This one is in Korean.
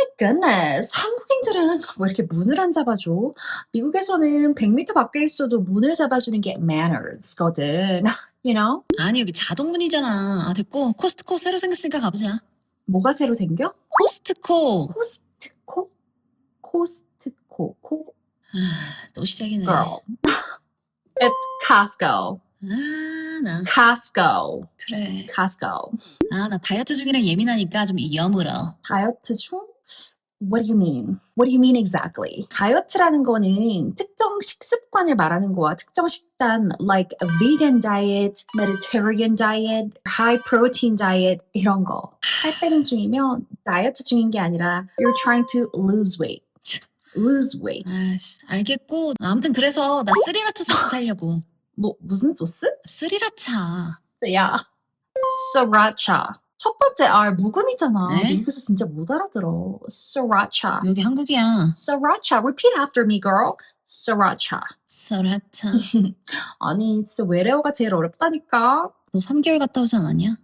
my goodness. 한국인들은 왜 이렇게 문을 안 잡아줘? 미국에서는 100m 밖에 있어도 문을 잡아주는 게 manners거든. You know? 아니 여기 자동문이잖아. 아 됐고 코스트코 새로 생겼으니까 가보자. 뭐가 새로 생겨? 코스트코. 코스트코? 코스트코. 코? 아, 또 시작이네. girl. It's Costco. 아, 나 Costco. 그래. Costco. 아, 나 다이어트 중이라 예민하니까 좀 여물어. 다이어트 중? What do you mean? What do you mean exactly? 다이어트라는 거는 특정 식습관을 말하는 거야. 특정 식단, like a vegan diet, Mediterranean diet, high protein diet 이런 거. 살 빼는 중이면 다이어트 중인 게 아니라 you're trying to lose weight. lose weight. 아씨, 알겠고. 아무튼 그래서 나 스리라차 소스 살려고. 뭐 무슨 소스? 스리라차. 야, sriracha. 첫 번째 R 묵음이잖아. 네? 미국에서 진짜 못 알아들어. sriracha. 여기 한국이야. sriracha. Repeat after me, girl. sriracha. 스라차. 아니, 진짜 외래어가 제일 어렵다니까. 너 3개월 갔다 오지 않았냐?